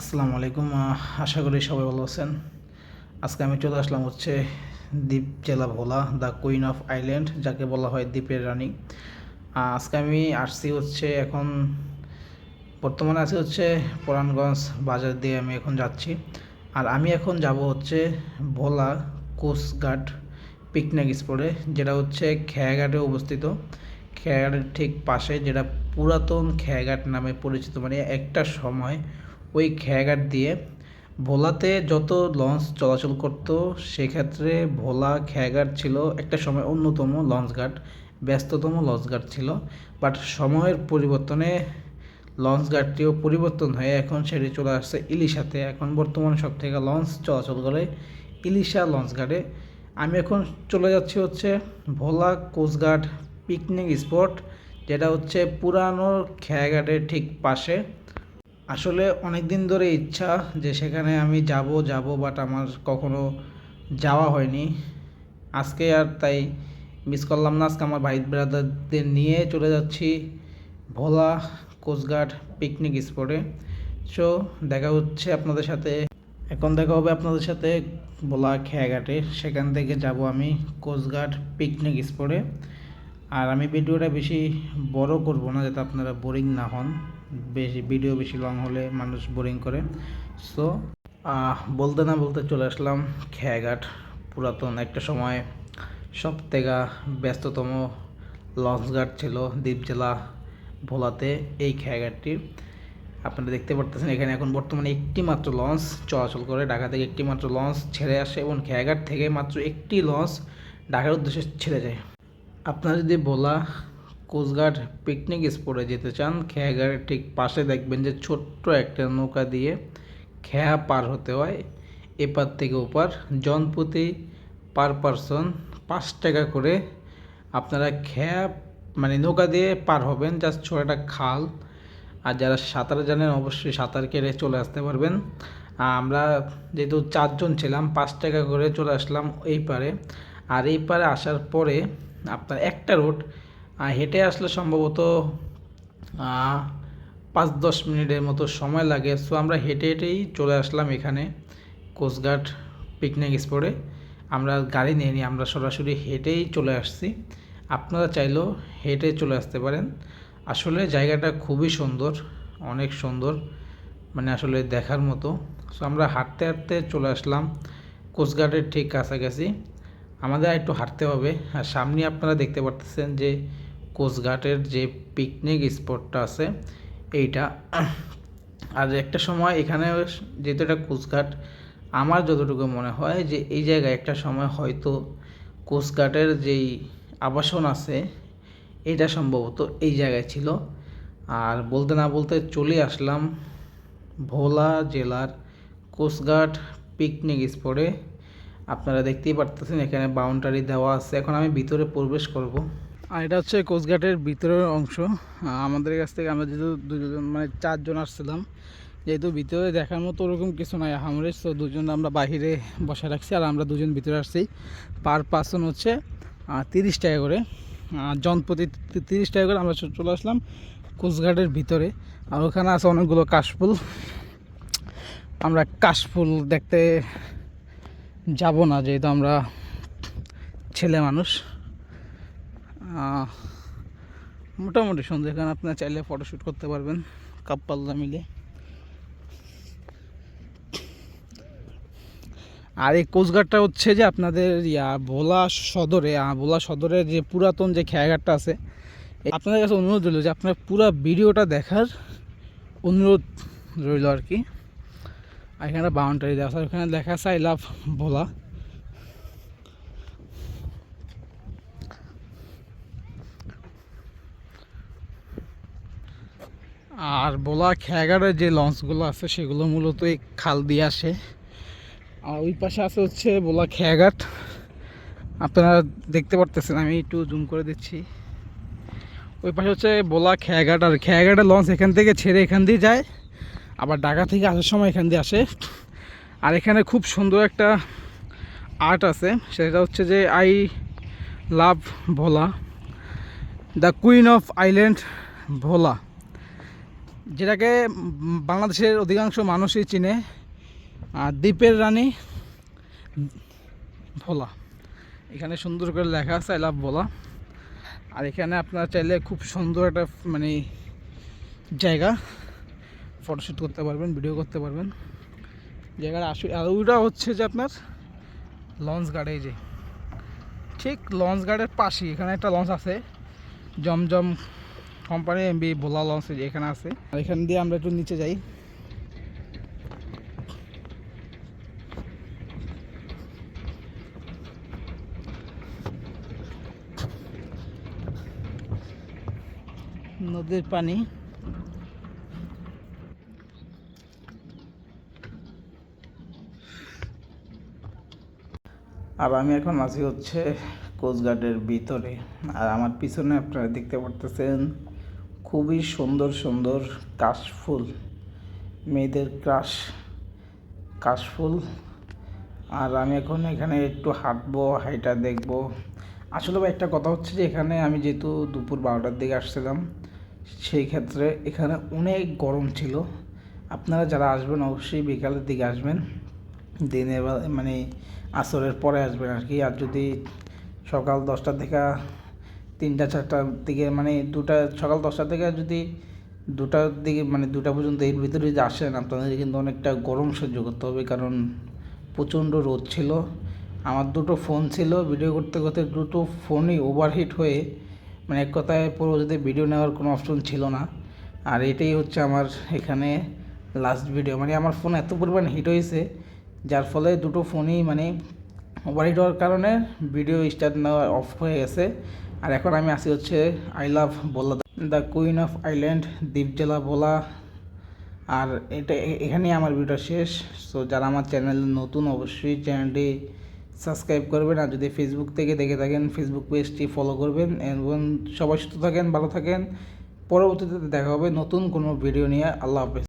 আসসালামু আলাইকুম আশা করি সবাই ভালো আছেন। আজকে আমি চলে আসলাম হচ্ছে দ্বীপ জেলা Bhola, the queen of island, যাকে বলা হয় দ্বীপের রানী। আজকে আমি আসছি হচ্ছে এখন, বর্তমানে আছি হচ্ছে পরাণগঞ্জ বাজার দিয়ে আমি এখন যাচ্ছি। আর আমি এখন যাব হচ্ছে ভোলা কোস্টগার্ড পিকনিক স্পটে, যেটা হচ্ছে খেয়াঘাটে অবস্থিত। খেয়াঘাটের ঠিক পাশে, যেটা পুরাতন খেয়াঘাট নামে পরিচিত মানে একটা সময় ওই খেয়াঘাট দিয়ে। ভোলাতে যত লঞ্চ চলাচল করত, সেক্ষেত্রে ভোলা খেয়াঘাট ছিল একটা সময় অন্যতম লঞ্চ ঘাট, ব্যস্ততম লঞ্চ ঘাট ছিল। বাট সময়ের পরিবর্তনে লঞ্চ ঘাটটিও পরিবর্তন হয়ে এখন সেটি চলে আসছে ইলিশাতে। এখন বর্তমানে সব থেকে লঞ্চ চলাচল করে ইলিশা লঞ্চ ঘাটে। আমি এখন চলে যাচ্ছি হচ্ছে ভোলা কোস্টগার্ড পিকনিক স্পট, যেটা হচ্ছে পুরানো খেয়াঘাটের ঠিক পাশে। আসলে অনেক দিন ধরে ইচ্ছা যে সেখানে আমি যাব যাব বাট আমার কখনো যাওয়া হয়নি। আজকে আর তাই মিস করলাম না। আজকে আমার ভাই ব্রাদারদের নিয়ে চলে যাচ্ছি Bhola coastguard picnic spot so দেখা হচ্ছে আপনাদের সাথে। এখন দেখা হবে আপনাদের সাথে ভোলা খেয়াঘাটে। সেখান থেকে যাব আমি কোস্টগার্ড পিকনিক স্পটে আর আমি ভিডিওটা বেশি বড় করব না, যাতে আপনারা বোরিং না হন। বেশি, ভিডিও বেশি লং হলে মানুষ বোরিং করে। সো বলতে না বলতে চলে আসলাম খেয়াঘাট পুরাতন একটা সময়। সব থেকে ব্যস্ততম লঞ্চ ঘাট ছিল দ্বীপ জেলা ভোলাতে, এই খেয়াঘাটটি। আপনারা দেখতে পারতেছেন এখানে এখন বর্তমানে একটি মাত্র লঞ্চ চলাচল করে। ঢাকা থেকে একটি মাত্র লঞ্চ ছেড়ে আসে এবং খেয়াঘাট থেকে মাত্র একটি লঞ্চ ঢাকার উদ্দেশ্যে ছেড়ে যায়। আপনারা যদি বলা কোস্টগার্ড পিকনিক স্পটে যেতে চান, খেয়াঘাটের ঠিক পাশে দেখবেন যে ছোট্ট একটা নৌকা দিয়ে খেয়া পার হতে হয়। এপার থেকে ওপার, জনপ্রতি পার পারসন পাঁচ টাকা করে আপনারা খেয়া মানে নৌকা দিয়ে পার হবেন, জাস্ট ছোট একটা খাল। আর যারা সাঁতার জানেন অবশ্যই সাঁতার কেটে চলে আসতে পারবেন। আমরা যেহেতু চারজন ছিলাম, পাঁচ টাকা করে চলে আসলাম এই পারে। আর এই পারে আসার পরে আপনার একটা রোড হেঁটে আসলে সম্ভবত পাঁচ দশ মিনিটের মতো সময় লাগে। সো আমরা হেঁটে হেঁটেই চলে আসলাম এখানে কোস্টগার্ড পিকনিক স্পটে। আমরা গাড়ি নিয়ে নিই আমরা সরাসরি হেঁটেই চলে আসছি। আপনারা চাইলেও হেঁটে চলে আসতে পারেন। আসলে জায়গাটা খুবই সুন্দর, অনেক সুন্দর মানে আসলে দেখার মতো। সো আমরা হাঁটতে হাঁটতে চলে আসলাম কোস্টগার্ডের ঠিক কাছাকাছি। আমাদের একটু হাঁটতে হবে। আর সামনে আপনারা দেখতে পারতেছেন যে কোস্টগার্ডের যে পিকনিক স্পটটা আছে, এইটা। আর একটা সময় এখানে যেহেতু এটা কোচঘাট, আমার যতটুকু মনে হয় যে এই জায়গায় একটা সময় হয়তো কোস্টগার্ডের যেই আবাসন আছে এটা সম্ভবত এই জায়গায় ছিল। আর বলতে না বলতে চলে আসলাম ভোলা জেলার কোস্টগার্ড পিকনিক স্পটে আপনারা দেখতেই পারতেছেন এখানে বাউন্ডারি দেওয়া আছে। এখন আমি ভিতরে প্রবেশ করব। আর এটা হচ্ছে কোস্টগার্ডের ভিতরের অংশ। আমাদের কাছ থেকে আমরা যেহেতু দুজন মানে চারজন আসছিলাম, যেহেতু ভিতরে দেখার মতো ওরকম কিছু নাই হামরেজ তো দুজন আমরা বাহিরে বসে রাখছি আর আমরা দুজন ভিতরে আসছি। পার পার্সন হচ্ছে তিরিশ টাকা করে। জনপ্রতি তিরিশ টাকা করে আমরা চলে আসলাম কোস্টগার্ডের ভিতরে। আর ওখানে আছে অনেকগুলো কাশফুল। আমরা কাশফুল দেখতে যাব না, যেহেতু আমরা ছেলে মানুষ। মোটামুটি সুন্দর এখানে আপনারা চাইলে ফটোশ্যুট করতে পারবেন কাপ্পাল্লা মিলে। আর এই কোচঘাটটা হচ্ছে যে আপনাদের ইয়া, ভোলা সদরে ভোলা সদরে যে পুরাতন যে খেয়াঘাটটা আছে আপনাদের কাছে অনুরোধ রইল যে আপনার পুরো ভিডিওটা দেখার অনুরোধ রইল আর কি। আর এখানে বাউন্ডারি দেওয়া আছে, ওখানে লেখা আছে আই লাভ ভোলা। আর ভোলা খেয়াঘাটের যে লঞ্চগুলো আছে, সেগুলো মূলত এই খাল দিয়ে আসে। আর ওই পাশে আছে হচ্ছে বোলা খেয়াঘাট আপনারা দেখতে পারতেছেন, আমি একটু জুম করে দিচ্ছি। ওই পাশে হচ্ছে ভোলা খেয়াঘাট আর খেয়াঘাটের লঞ্চ এখান থেকে ছেড়ে এখান দিয়ে যায়, আবার ঢাকা থেকে আসার সময় এখান দিয়ে আসে। আর এখানে খুব সুন্দর একটা আর্ট আছে, সেটা হচ্ছে যে I love Bhola, the queen of island Bhola. যেটাকে বাংলাদেশের অধিকাংশ মানুষই চিনে দ্বীপের রানী ভোলা। এখানে সুন্দর করে লেখা আছে লাভ ভোলা। আর এখানে আপনারা চাইলে খুব সুন্দর একটা মানে জায়গা ফটোশ্যুট করতে পারবেন ভিডিও করতে পারবেন। জায়গাটা আসলে, আর ওইটা হচ্ছে যে আপনার লঞ্চ গার্ডে যে। ঠিক লঞ্চ গার্ডের পাশেই, এখানে একটা লঞ্চ আছে, Zamzam company MB Bhola launch এখানে আছে। আর এখান দিয়ে আমরা একটু নিচে যাই। নদীর পানি। আর আমি এখন আছি হচ্ছে কোস্টগার্ডের ভিতরে। আর আমার পিছনে আপনারা দেখতে পারতেছেন খুবই সুন্দর সুন্দর কাশফুল, মেয়েদের ক্রাশ কাশফুল। আর আমি এখন এখানে একটু হাঁটবো হাইটা দেখব। আসলে ভাই, একটা কথা হচ্ছে যে, এখানে আমি যেহেতু দুপুর বারোটার দিকে আসছিলাম, সেই ক্ষেত্রে এখানে অনেক গরম ছিল। আপনারা যারা আসবেন, অবশ্যই বিকালের দিকে আসবেন। দিনের মানে আসরের পরে আসবেন আর কি। আর যদি সকাল দশটা থেকে তিনটা চারটার দিকে মানে দুটা, সকাল দশটা থেকে যদি দুটার দিকে মানে দুটা পর্যন্ত এর ভিতরে যদি আসেন আপনাদের কিন্তু অনেকটা গরম সহ্য করতে হবে। কারণ প্রচণ্ড রোদ ছিল। আমার দুটো ফোন ছিল। ভিডিও করতে করতে দুটো ফোনই ওভারহিট হয়ে মানে এক কথায় পুরো যদি ভিডিও নেওয়ার কোনো অপশন ছিল না। আর এটাই হচ্ছে আমার এখানে লাস্ট ভিডিও মানে আমার ফোন এত পরিমাণ হিট হয়েছে, যার ফলে দুটো ফোনই মানে ওভারহিট হওয়ার কারণে ভিডিও স্টার্ট নেওয়া অফ হয়ে গেছে। আর এখন আমি আসি হচ্ছে আই লাভ বলা দ্য কুইন অফ আইল্যান্ড দ্বীপ জেলা বলা আর এটা এখানেই আমার ভিডিও শেষ। সো যারা আমার চ্যানেল নতুন, অবশ্যই চ্যানেলটি সাবস্ক্রাইব করবেন। আর যদি ফেসবুক থেকে দেখে থাকেন ফেসবুক পেজটি ফলো করবেন। এবং সবাই সুস্থ থাকেন, ভালো থাকেন। পরবর্তীতে দেখা হবে নতুন কোনো ভিডিও নিয়ে। আল্লাহ হাফেজ।